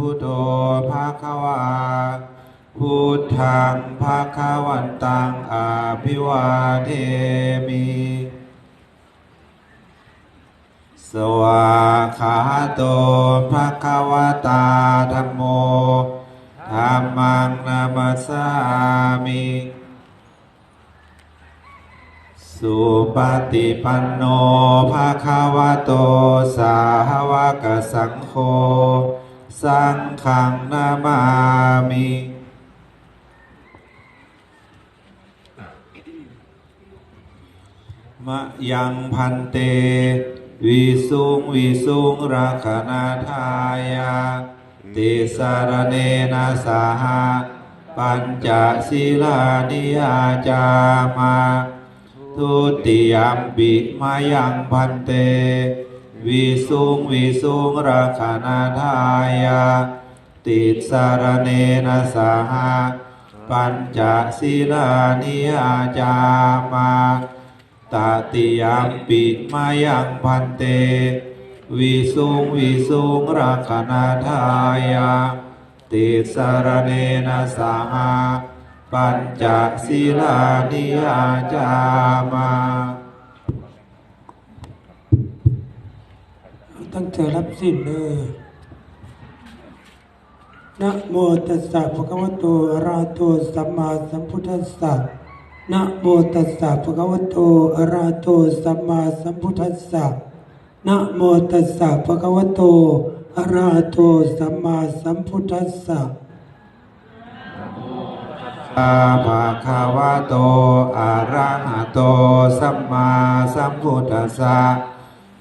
พุทโธภาควาพุทธังภาควันตังอาภิวาเทมิสวาขาโตภะคะวะตาธัมโมธัมมังนามัสสามิ สุปฏิปันโนภะคะวะโตสาวกสังโฆ สังฆังนามามิมะยังพันเต วิสุงวิสุงรักนาทายาติสารเนนะสาหาปัญจศีลานิยาจามา ทุติยมปิมายังพันเต วิสุงวิสุงรักนาทายาติสารเนนะสาหาปัญจศีลานิยาจามาตติยมปิมายังพันเตวิสุงวิสุงรักนาทายาติสารเนนะสาหาปัญจศีลานิยาจามา ตั้งใจรับสิ้นเลยนะโมตัสสะภะคะวะโตอะระหะโตสัมมาสัมพุทธัสสะนะโมตัสสะภะคะวะโตอะระหะโตสัมมาสัมพุทธัสสะนะโมตัสสะภะคะวะโตอะระหะโตสัมมาสัมพุทธัสสะอาภาคาวะโตอะระหะโตสัมมาสัมพุทธัสสะ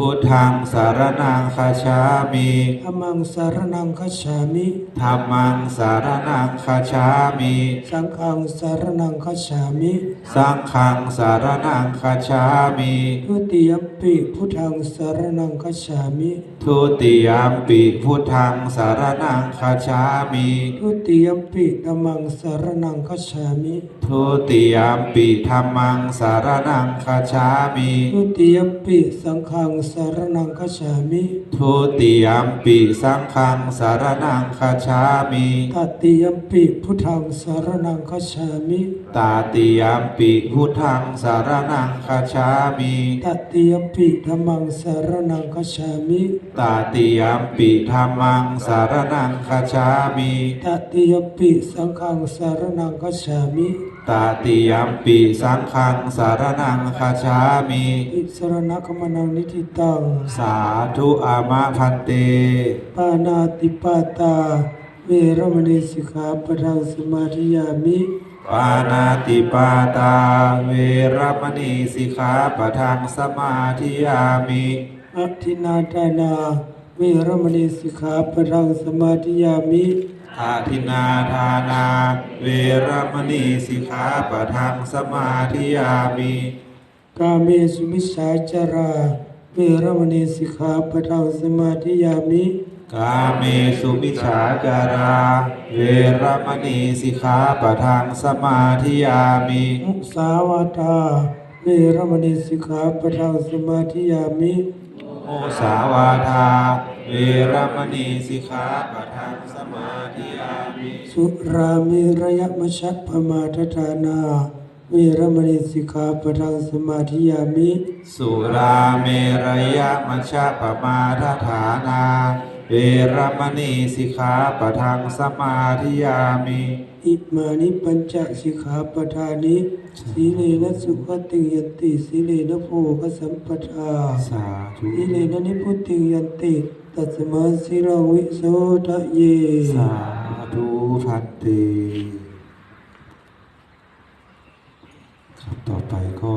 พุทธังสารนังคาชามิธัมมังสารนังคัจฉามิธัมมังสารนังคาชามิสังฆังสารนังคัจฉามิสังฆังสารนังคาชามิทุติยมปิพุทธังสารนังคัจฉามิทุติยามปิพุทธังสารนังคาชามิทุติยมปิธัมมังสารนังคัจฉามิทุติยามปิธัมมังสารนังคาชามิทุติยมปิสังฆังสารนังคัจฉามิทุติยามปิสังฆังสารนังคาชามิตติยมปิพุทธังสารนังคัจฉามิตาติยามปิพุทธังสารนังคาชามิตติยมปิธัมมังสารนังคัจฉามิตาติยามปิธัมมังสารนังคาชามิตติยมปิสังฆังสารนังคัจฉามิ ตาติยามปิสังฆังสารนังคาชามิอิสรณคมนังนิทิตังสาธุอามะพันเต ปานาติปาตา เวรมณีสิกขาปะทังสมาธิยามิ ปานาติปาตา เวรมณีสิกขาปะทังสมาธิยามิอธินาทานา เวรมณีสิกขาปะทังสมาธิยามิอาทินาทานา เวรมณีสิกขาปะทังสมาธิยามิกาเมสุมิชฌาจาราเวรมณีสิกขาปะทังสมาธิยามิกาเมสุมิฉาจารา เวรมณีสิกขาปะทังสมาธิยามิมุสาวาทาเวรมณีสิกขาปะทังสมาธิยามิโมสาวาทา เวรมณีสิกขาปะทังสมาธิยามิสุราเมรยมชัพพมาทฐานา เวรมณีสิกขาปะทังสมาธิยามิ สุราเมรยมัชฌปมาทฐานา เวรมณีสิกขาปะทังสมาธิยามิอิมานิปัญจสิกขาปทานิสีเลนะสุขติยันติสีเลนะโภคสัมปทาสาธุสีเลนะนิพุติยันติ ตัสมาสิราวิโสทะเย สาธุพันเตครับต่อไปก็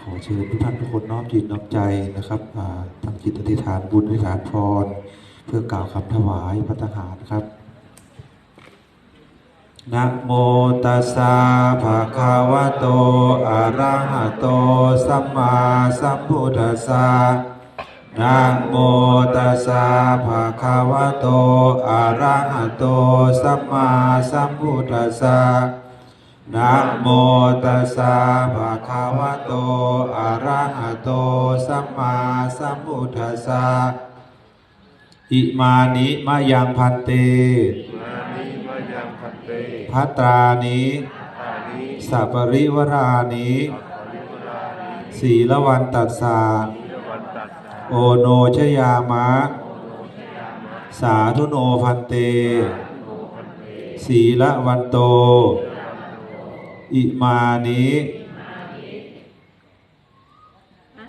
ขอเชิญทุกท่านทุกคนน้อมจิตน้อมใจนะครับอ่าตั้งจิตอธิษฐานบุญอธิษฐานพร เพื่อกล่าวคำถวายพระทหารครับนะโมตัสสะภะคะวะโต อะระหะโต สัมมาสัมพุทธัสสะ นะโมตัสสะภะคะวะโต อะระหะโต สัมมาสัมพุทธัสสะนะโมตัสสะภะคะวะโต อะระหะโต สัมมาสัมพุทธัสสะ อิมานิมะยังพันเตมานิมายังพันเตพัตรานิตานิสัปริวรานิปริวรานิ สีละวันตัสสะยวันตัสสะ โอโนชยามะ สาธุโนพันเตสีละวันโต อิมานิ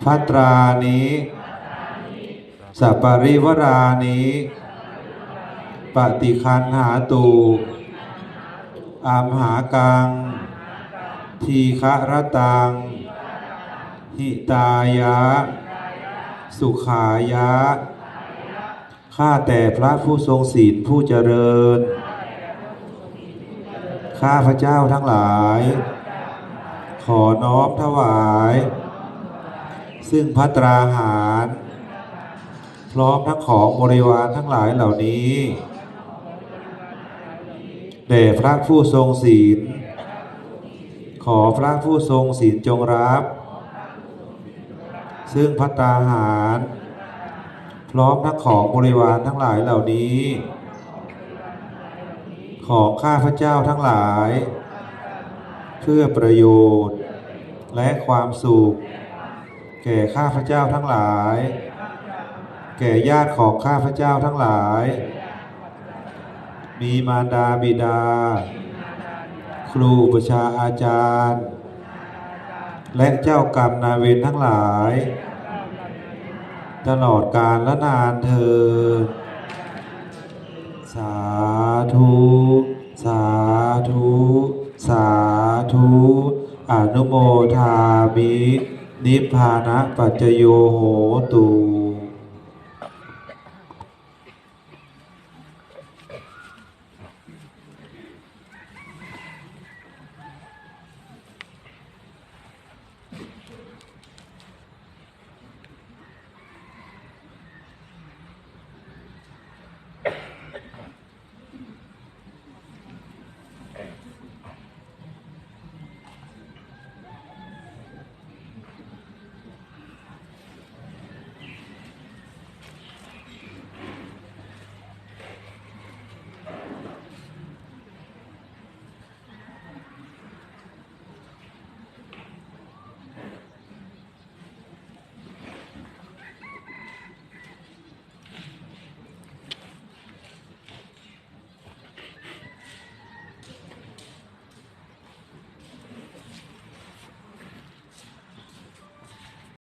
พัตรานิสัปปริวรานิปฏิคันหาตูอามหากัง ทีฆะรตัง หิตายะ สุขายะ ข้าแต่พระผู้ทรงศีลผู้เจริญ ข้าพระเจ้าทั้งหลาย ขอน้อมถวาย ซึ่งพัตราหาร พร้อมทั้งของบริวารทั้งหลายเหล่านี้แด่พระผู้ทรงศีล ขอพระผู้ทรงศีลจงรับ ซึ่งพัตตาหาร พร้อมทั้งของบริวารทั้งหลายเหล่านี้ ของข้าพระเจ้าทั้งหลาย เพื่อประโยชน์ และความสุข แก่ข้าพระเจ้าทั้งหลาย แก่ญาติของข้าพระเจ้าทั้งหลาย มีมารดาบิดา ครูประชาอาจารย์ และเจ้ากรรมนายเวรทั้งหลาย ตลอดกาลและนานเธอ สาธุ สาธุ สาธุ อนุโมทามิ นิพพานะปัจจโยโหตุ